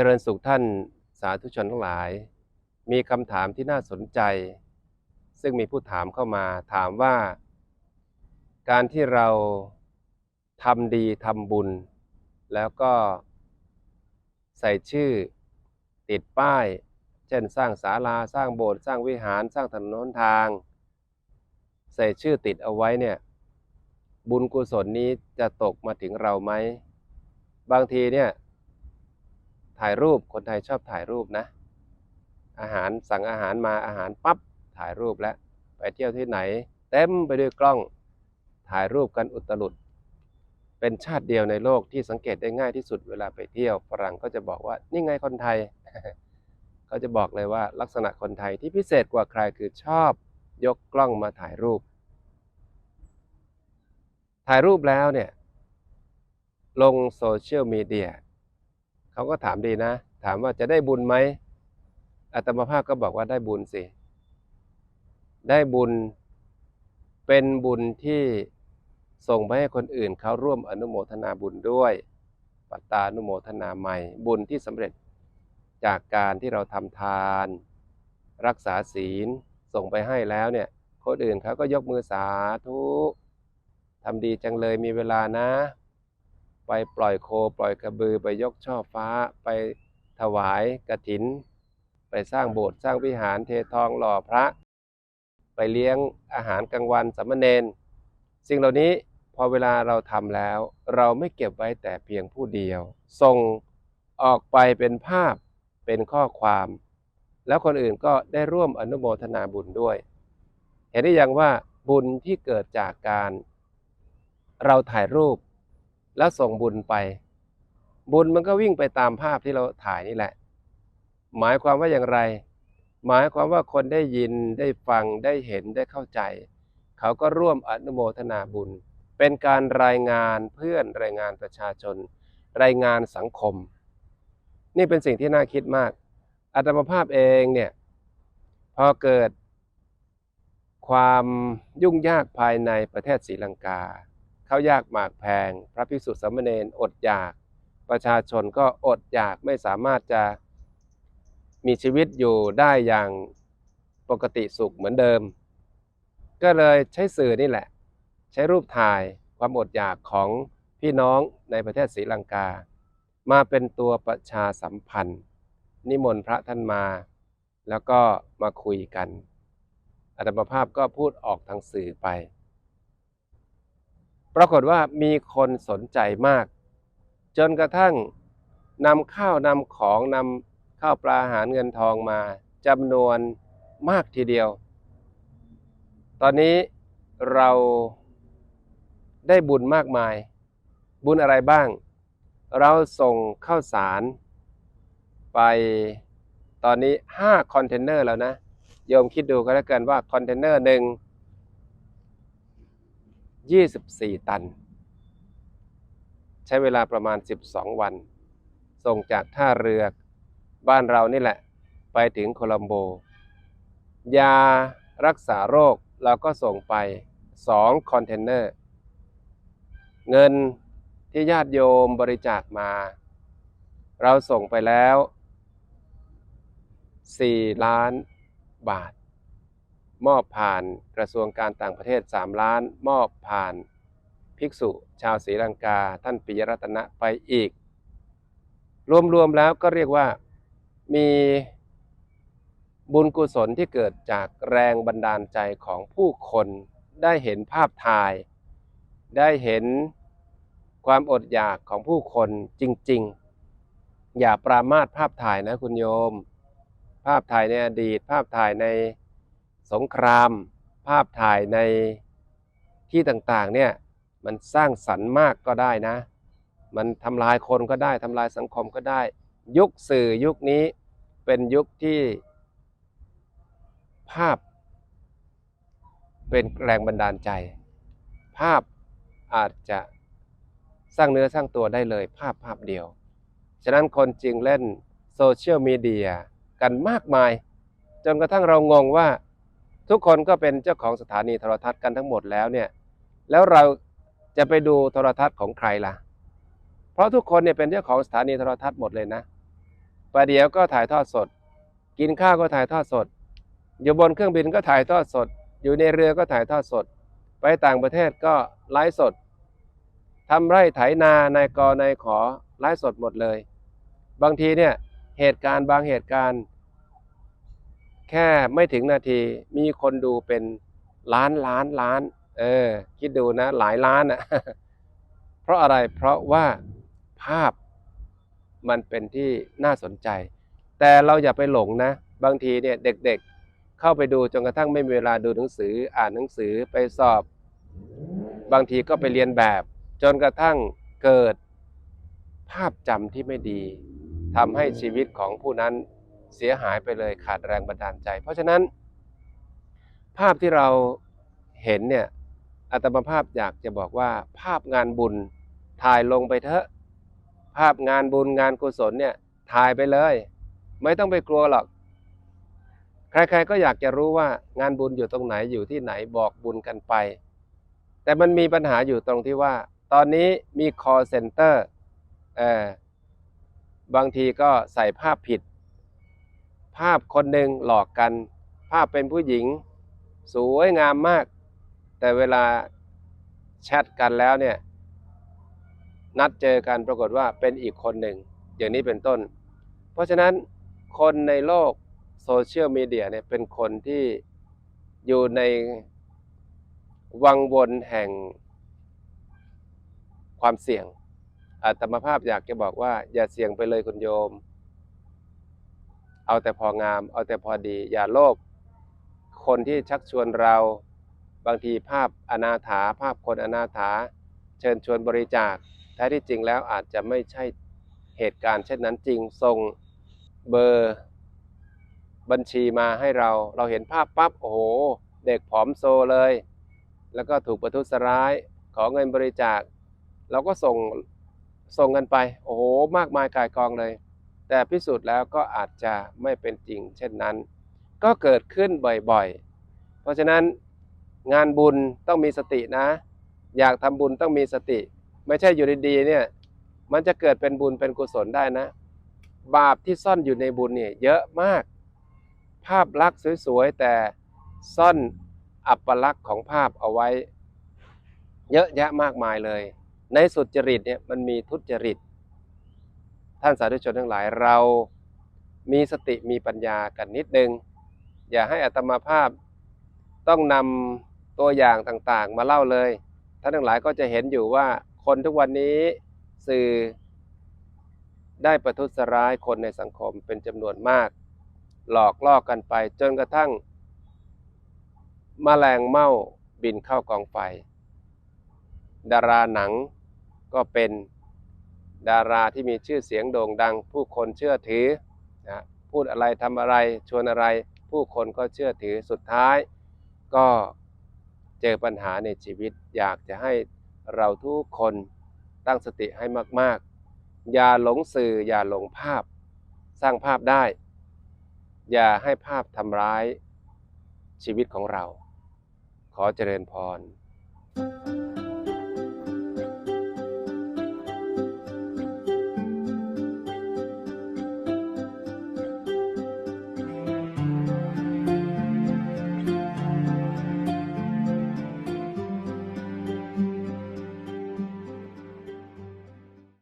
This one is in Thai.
จริญสุขท่านสาธุชนทั้งหลาย มีคำถามที่น่าสนใจ ซึ่งมีผู้ถามเข้ามาถามว่า การที่เราทำดีทำบุญ แล้วก็ใส่ชื่อติดป้าย เช่นสร้างศาลาสร้างโบสถ์สร้างวิหารสร้างถนนหนทาง ใส่ชื่อติดเอาไว้เนี่ย บุญกุศลนี้จะตกมาถึงเราไหม บางทีเนี่ย ถ่ายรูปคนไทยชอบถ่ายรูปนะ อาหารสั่งอาหารมาอาหารปั๊บถ่ายรูปแล้วไปเที่ยวที่ไหน เต็มไปด้วยกล้อง ถ่ายรูปกันอุตลุด เป็นชาติเดียวในโลกที่สังเกตได้ง่ายที่สุดเวลาไปเที่ยวฝรั่งก็จะบอกว่านี่ไงคนไทยเขาจะบอกเลยว่าลักษณะคนไทยที่พิเศษกว่าใครคือชอบ ยกกล้องมาถ่ายรูป ถ่ายรูปแล้วเนี่ยลงโซเชียลมีเดีย เขาก็ถามดีนะ ถามว่าจะได้บุญไหมอาตมาภาพก็บอกว่าได้บุญสิ ได้บุญเป็นบุญที่ส่งไปให้คนอื่นเขาร่วมอนุโมทนาบุญด้วยปัตตานุโมทนาใหม่ บุญที่สำเร็จจากการที่เราทำทาน รักษาศีลส่งไปให้แล้วเนี่ยคนอื่นเขาก็ยกมือสาธุทำดีจังเลยมีเวลานะ ไปปล่อยโค ปล่อยกระบือไปยกช่อฟ้า ไปถวายกระถิน ไปสร้างโบสถ์สร้างวิหารเททองหล่อพระ ไปเลี้ยงอาหารกลางวันสามเณรสิ่งเหล่านี้พอเวลาเราทำแล้ว เราไม่เก็บไว้แต่เพียงผู้เดียว ส่งออกไปเป็นภาพเป็นข้อความ แล้วคนอื่นก็ได้ร่วมอนุโมทนาบุญด้วย เห็นได้ยังว่าบุญที่เกิดจากการ เราถ่ายรูป แล้วส่งบุญไป บุญมันก็วิ่งไปตามภาพที่เราถ่ายนี่แหละ หมายความว่าอย่างไร หมายความว่าคนได้ยินได้ฟังได้เห็นได้เข้าใจ เขาก็ร่วมอนุโมทนาบุญ เป็นการรายงานเพื่อนรายงานประชาชน รายงานสังคม นี่เป็นสิ่งที่น่าคิดมากอาตมาภาพเองเนี่ยพอเกิดความยุ่งยากภายในประเทศศรีลังกา ข้าวยากหมากแพง พระภิกษุสามเณรอดอยาก ประชาชนก็อดอยากไม่สามารถจะมีชีวิตอยู่ได้อย่างปกติสุขเหมือนเดิม ก็เลยใช้สื่อนี่แหละ ใช้รูปถ่ายความอดอยากของพี่น้องในประเทศศรีลังกา มาเป็นตัวประชาสัมพันธ์ นิมนต์พระท่านมา แล้วก็มาคุยกันอาตมาภาพก็พูดออกทางสื่อไป ปรากฏว่ามีคนสนใจมาก จนกระทั่งนำข้าวนำของนำข้าวปลาอาหารเงินทองมาจำนวนมากทีเดียว ตอนนี้เราได้บุญมากมาย บุญอะไรบ้าง เราส่งข้าวสาร ไปตอนนี้ 5 คอนเทนเนอร์แล้วนะ โยมคิดดูก็แล้วกันว่าคอนเทนเนอร์หนึ่ง 24 ตัน ใช้เวลาประมาณ 12 วัน ส่งจากท่าเรือบ้านเรานี่แหละ ไปถึงโคลัมโบ ยารักษาโรคเราก็ส่งไป 2 คอนเทนเนอร์ เงินที่ญาติโยมบริจาคมา เราส่งไปแล้ว 4 ล้านบาท มอบผ่านกระทรวงการต่างประเทศ 3 ล้าน มอบผ่านภิกษุชาวศรีลังกา ท่านปิยรัตนะไปอีก รวมๆแล้วก็เรียกว่ามีบุญกุศลที่เกิดจากแรงบันดาลใจของผู้คนได้เห็นภาพถ่าย ได้เห็นความอดอยากของผู้คนจริง ๆ อย่าปรามาสภาพถ่ายนะคุณโยม ภาพถ่ายในอดีตภาพถ่ายใน สงคราม ภาพถ่ายในที่ต่างๆเนี่ยมันสร้างสรรค์มากก็ได้นะ มันทำลายคนก็ได้ทำลายสังคมก็ได้ ยุคสื่อยุคนี้เป็นยุคที่ภาพ เป็นแรงบันดาลใจ ภาพอาจจะสร้างเนื้อสร้างตัวได้เลย ภาพภาพเดียว ฉะนั้นคนจึงเล่นโซเชียลมีเดียกันมากมาย จนกระทั่งเรางงว่า ทุกคนก็เป็นเจ้าของสถานีโทรทัศน์กันทั้งหมดแล้วเนี่ยแล้วเราจะไปดูโทรทัศน์ของใครล่ะ เพราะทุกคนเนี่ยเป็นเจ้าของสถานีโทรทัศน์หมดเลยนะประเดี๋ยวก็ถ่ายทอดสด กินข้าวก็ถ่ายทอดสด อยู่บนเครื่องบินก็ถ่ายทอดสด อยู่ในเรือก็ถ่ายทอดสด ไปต่างประเทศก็ไลฟ์สดทำไร่ไถนานายกนายขอไลฟ์สดหมดเลย บางทีเนี่ยเหตุการณ์บางเหตุการณ์ แค่ไม่ถึงนาทีมีคนดูเป็นล้านล้านล้าน เออ คิดดูนะ หลายล้านอะ เพราะอะไรเพราะว่าภาพมันเป็นที่น่าสนใจ แต่เราอย่าไปหลงนะ บางทีเนี่ยเด็กๆ เข้าไปดูจนกระทั่งไม่มีเวลาดูหนังสือ อ่านหนังสือไปสอบ บางทีก็ไปเรียนแบบ จนกระทั่งเกิดภาพจำที่ไม่ดีทำให้ชีวิตของผู้นั้น เสียหายไปเลยขาดแรงบันดาลใจ เพราะฉะนั้น ภาพที่เราเห็นเนี่ยอาตมาภาพอยากจะบอกว่าภาพงานบุญถ่ายลงไปเถอะ ภาพงานบุญงานกุศลเนี่ยถ่ายไปเลย ไม่ต้องไปกลัวหรอก ใครๆก็อยากจะรู้ว่างานบุญอยู่ตรงไหนอยู่ที่ไหนบอกบุญกันไป แต่มันมีปัญหาอยู่ตรงที่ว่า ตอนนี้มี call center เออบางทีก็ใส่ภาพผิด ภาพคนหนึ่งหลอกกัน ภาพเป็นผู้หญิง สวยงามมาก แต่เวลาแชทกันแล้วเนี่ย นัดเจอกันปรากฏว่าเป็นอีกคนหนึ่ง อย่างนี้เป็นต้น เพราะฉะนั้นคนในโลกโซเชียลมีเดียเนี่ยเป็นคนที่อยู่ในวังวนแห่งความเสี่ยงอาตมาภาพอยากจะบอกว่า อย่าเสี่ยงไปเลยคุณโยม เอาแต่พองาม เอาแต่พอดี อย่าโลภคนที่ชักชวนเราบางทีภาพอนาถาภาพคนอนาถา เชิญชวนบริจาคแท้ที่จริงแล้วอาจจะไม่ใช่เหตุการณ์เช่นนั้นจริงส่งเบอร์บัญชีมาให้เรา เราเห็นภาพปั๊บโอ้โห เด็กผอมโซเลย แล้วก็ถูกประทุษร้ายขอเงินบริจาค เราก็ส่งส่งกันไป โอ้โห มากมายกายกองเลย แต่พิสูจน์แล้วก็อาจจะไม่เป็นจริง เช่นนั้น ก็เกิดขึ้นบ่อยๆ เพราะฉะนั้นงานบุญต้องมีสตินะ อยากทำบุญต้องมีสติ ไม่ใช่อยู่ดีๆเนี่ยมันจะเกิดเป็นบุญเป็นกุศลได้นะ บาปที่ซ่อนอยู่ในบุญเนี่ยเยอะมาก ภาพลักษณ์สวยๆแต่ซ่อนอัปลักษณ์ของภาพเอาไว้ เยอะแยะมากมายเลย ในสุจริตเนี่ยมันมีทุจริต ท่านสาธุชนทั้งหลายเรามีสติมีปัญญากันนิดนึง อย่าให้อัตมาภาพต้องนำตัวอย่างต่างๆ มาเล่าเลย ท่านทั้งหลายก็จะเห็นอยู่ว่าคนทุกวันนี้สื่อได้ประทุษร้ายคนในสังคมเป็นจำนวนมาก หลอกล่อกันไปจนกระทั่งมแมลงเม่าบินเข้ากองไฟ ดาราหนังก็เป็น ดาราที่มีชื่อเสียงโด่งดัง ผู้คนเชื่อถือนะพูดอะไรทำอะไรชวนอะไร ผู้คนก็เชื่อถือสุดท้าย ก็เจอปัญหาในชีวิต อยากจะให้เราทุกคนตั้งสติให้มาก ๆ อย่าหลงสื่ออย่าหลงภาพ สร้างภาพได้ อย่าให้ภาพทำร้ายชีวิตของเรา ขอเจริญพร